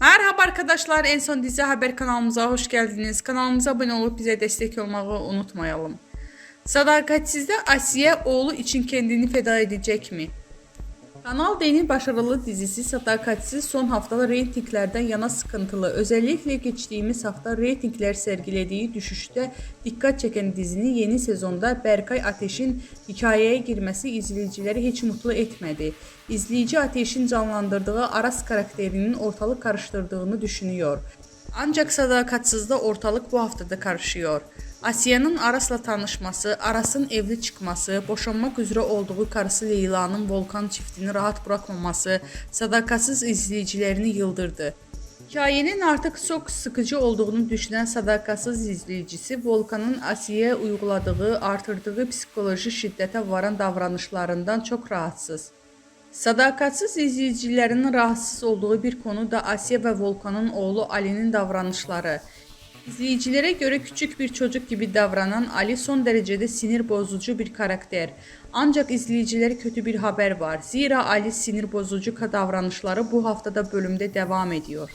Merhaba arkadaşlar, en son dizi haber kanalımıza hoş geldiniz. Kanalımıza abone olup bize destek olmayı unutmayalım. Sadakatsizde Asiye oğlu için kendini feda edecek mi? Kanal D'nin başarılı dizisi Sadakatsiz son haftada reytinglerden yana sıkıntılı. Özellikle geçtiğimiz hafta reytingler sergilediği düşüşte dikkat çeken dizinin yeni sezonda Berkay Ateş'in hikayeye girmesi izleyicileri hiç mutlu etmedi. İzleyici Ateş'in canlandırdığı Aras karakterinin ortalık karıştırdığını düşünüyor. Ancak sadakatsizde ortalık bu haftada karışıyor. Asiye'nin Aras'la tanışması, Aras'ın evli çıkması, boşanmak üzere olduğu karısı Leyla'nın Volkan çiftini rahat bırakmaması sadakatsiz izleyicilerini yıldırdı. Hikayenin artık çok sıkıcı olduğunu düşünen sadakatsiz izleyicisi Volkan'ın Asiye'ye uyguladığı, artırdığı psikoloji şiddete varan davranışlarından çok rahatsız. Sadakatsiz izleyicilerin rahatsız olduğu bir konu da Asiye ve Volkan'ın oğlu Ali'nin davranışları. İzleyicilere göre küçük bir çocuk gibi davranan Ali son derecede sinir bozucu bir karakter. Ancak izleyicilere kötü bir haber var. Zira Ali sinir bozucu davranışları bu haftada bölümde devam ediyor.